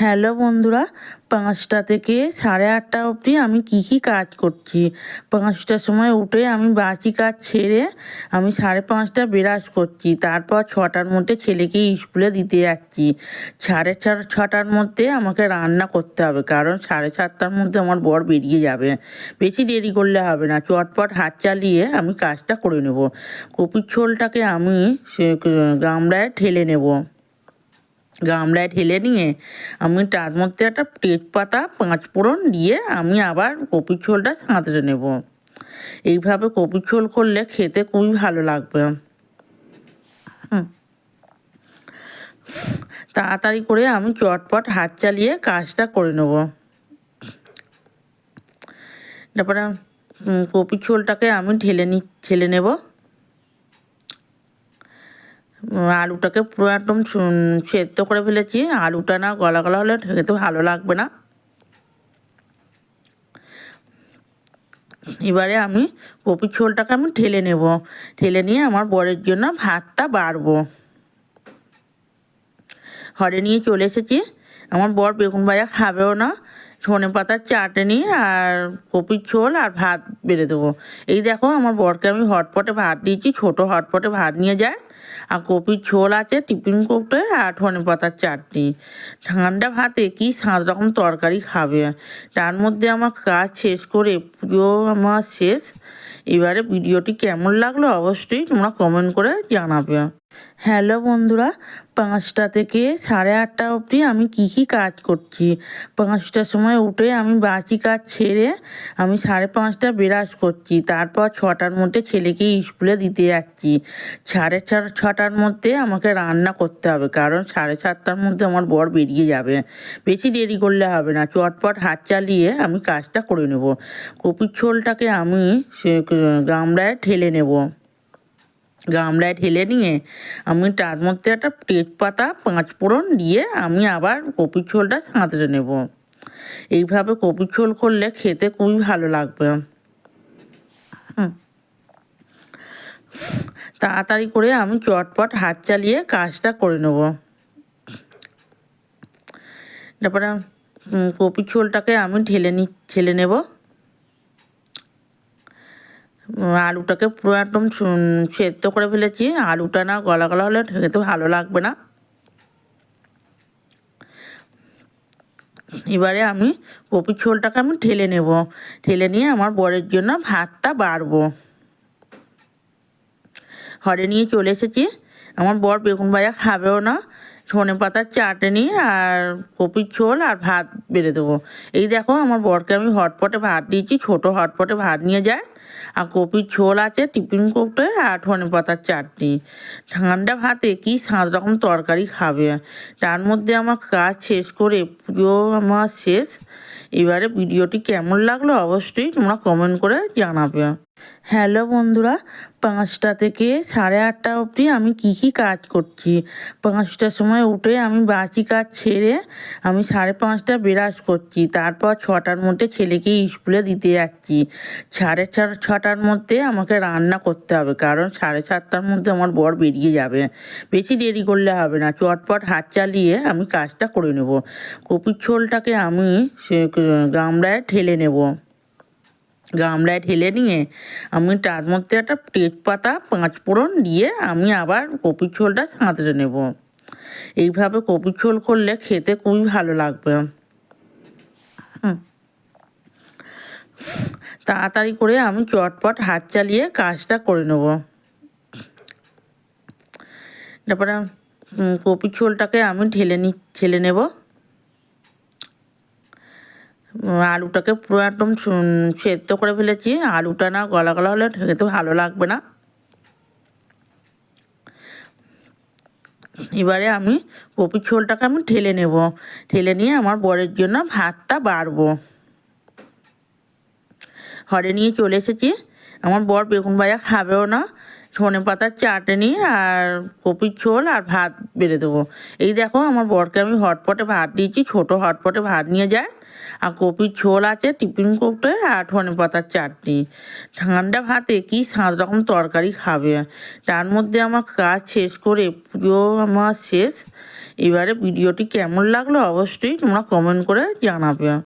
Hello বন্ধুরা, পাঁচটা থেকে সাড়ে আটটা অবধি আমি কী কী কাজ করছি। পাঁচটার সময় উঠে আমি বাসি কাজ ছেড়ে আমি সাড়ে পাঁচটা বিরাজ করছি। তারপর ছটার মধ্যে ছেলেকে স্কুলে দিতে যাচ্ছি। সাড়ে ছটার মধ্যে আমাকে রান্না করতে হবে, কারণ সাড়ে সাতটার মধ্যে আমার বর বেরিয়ে যাবে। বেশি দেরি করলে হবে না, চটপট হাত চালিয়ে আমি কাজটা করে নেব। কপির ঝোলটাকে আমি সে গামলায় ঠেলে নেব। গামলায় ঢেলে নিয়ে আমি তার মধ্যে একটা তেজপাতা, পাঁচ ফোড়ন দিয়ে আমি আবার কপির ঝোলটা সাঁতরে নেব। এইভাবে কপির ঝোল করলে খেতে খুবই ভালো লাগবে। তাড়াতাড়ি করে আমি চটপট হাত চালিয়ে কাজটা করে নেব। তারপরে কপির ঝোলটাকে আমি ঢেলে নি ছেলে নেব। আলুটাকে পুরো একদম সেদ্ধ করে ফেলেছি। আলুটা না গলা গলা হলে খেতে ভালো লাগবে না। এবারে আমি কপির ঝোলটাকে আমি ঠেলে নেব। ঠেলে নিয়ে আমার বরের জন্য ভাতটা বাড়বো। ঘরে নিয়ে চলে এসেছি। আমার বর বেগুন ভাজা খাবেও না। ধনে পাতার চাটনি আর কপির ঝোল আর ভাত বেড়ে দেবো। এই দেখো আমার বরকে আমি হটপটে ভাত দিয়েছি। ছোটো হটপটে ভাত নিয়ে যায়। আর কপির ঝোল আছে, টিফিন কোপটে আর ধনে পাতার চাটনি। ঠান্ডা ভাতে কি সাত রকম তরকারি খাবে? তার মধ্যে আমার কাজ শেষ করে পুজো আমার শেষ। এবারে ভিডিওটি কেমন লাগল অবশ্যই তোমরা কমেন্ট করে জানাবে। হ্যালো বন্ধুরা, পাঁচটা থেকে সাড়ে আটটা অবধি আমি কী কী কাজ করছি? পাঁচটার সময় উঠে আমি বাসি কাজ ছেড়ে আমি সাড়ে পাঁচটা বিরাজ করছি। তারপর ছটার মধ্যে ছেলেকে স্কুলে দিতে যাচ্ছি। সাড়ে চার ছটার মধ্যে আমাকে রান্না করতে হবে, কারণ সাড়ে সাতটার মধ্যে আমার বর বেরিয়ে যাবে। বেশি দেরি করলে হবে না, চটপট হাত চালিয়ে আমি কাজটা করে নেব। কপির ঝোলটাকে আমি সে গামলায় ঠেলে নেব। গামলায় ঢেলে নিয়ে আমি তার মধ্যে একটা তেজপাতা, পাঁচ ফোড়ন দিয়ে আমি আবার কপির ঝোলটা সাঁতরে নেব। এইভাবে কপির ঝোল করলে খেতে খুবই ভালো লাগবে। হুম। তাড়াতাড়ি করে আমি চটপট হাত চালিয়ে কাজটা করে নেব। তারপরে কপির ঝোলটাকে আমি ঢেলে নি, ঢেলে নেব। আলুটাকে পুরো একদম সেদ্ধ করে ফেলেছি। আলুটা না গলা গলা হলে খেতে ভালো লাগবে না। এবারে আমি কপির ঝোলটাকে আমি ঢেলে নেব। ঢেলে নিয়ে আমার বরের জন্য ভাতটা বাড়বো। ঘরে নিয়ে চলে এসেছি। আমার বর বেগুন ভাজা খাবেও না। ধনে পাতার চাটনি আর কপির ঝোল আর ভাত বেড়ে দেবো। এই দেখো, আমার বরকে আমি হটপটে ভাত দিয়েছি। ছোট হটপটে ভাত নিয়ে যায়। আর কপির ঝোল আছে, টিফিন কোপটে আর ধনে পাতার চাটনি। ঠান্ডা ভাতে কি সাত রকম তরকারি খাবে? তার মধ্যে আমার কাজ শেষ করে পুজো আমার শেষ। এবারে ভিডিওটি কেমন লাগল অবশ্যই তোমরা কমেন্ট করে জানাবে। হ্যালো বন্ধুরা, পাঁচটা থেকে সাড়ে আটটা অবধি আমি কী কী কাজ করছি? পাঁচটার সময় উঠে আমি বাসি কাজ ছেড়ে আমি সাড়ে পাঁচটা বিরাজ করছি। তারপর ছটার মধ্যে ছেলেকে স্কুলে দিতে যাচ্ছি। সাড়ে ছটার মধ্যে আমাকে রান্না করতে হবে, কারণ সাড়ে সাতটার মধ্যে আমার বর বেরিয়ে যাবে। বেশি দেরি করলে হবে না, চটপট হাত চালিয়ে আমি কাজটা করে নেব। কপির ঝোলটাকে আমি সে গামলায় ঠেলে নেব। গামলায় ঢেলে নিয়ে আমি তার মধ্যে একটা তেজপাতা, পাঁচ ফোড়ন দিয়ে আমি আবার কপির ঝোলটা সাঁতরে নেব। এইভাবে কপির ঝোল করলে খেতে খুবই ভালো লাগবে। হুম। তাড়াতাড়ি করে আমি চটপট হাত চালিয়ে কাজটা করে নেব। তারপরে কপির ঝোলটাকে আমি ঢেলে নি ছেলে নেব। আলুটাকে পুরো একদম সেদ্ধ করে ফেলেছি। আলুটা না গলা গলা হলে খেতে ভালো লাগবে না। এবারে আমি কপির ঝোলটাকে আমি ঢেলে নেব। ঢেলে নিয়ে আমার বরের জন্য ভাতটা বাড়বো। ঘরে নিয়ে চলে এসেছি। আমার বর বেগুন ভাজা খাবেও না। ধনে পাতার চাটনি আর কপির ঝোল আর ভাত বেড়ে দেবো। এই দেখো, আমার বরকে আমি হটপটে ভাত দিয়েছি। ছোটো হটপটে ভাত নিয়ে যায়। আর কপির ঝোল আছে, টিফিন কৌটোয় আর ধনে পাতার চাটনি। ঠান্ডা ভাতে কি সাত রকম তরকারি খাবে। তার মধ্যে আমার কাজ শেষ করে পুজো আমার শেষ। এবারে ভিডিওটি কেমন লাগল অবশ্যই তোমরা কমেন্ট করে জানাবে।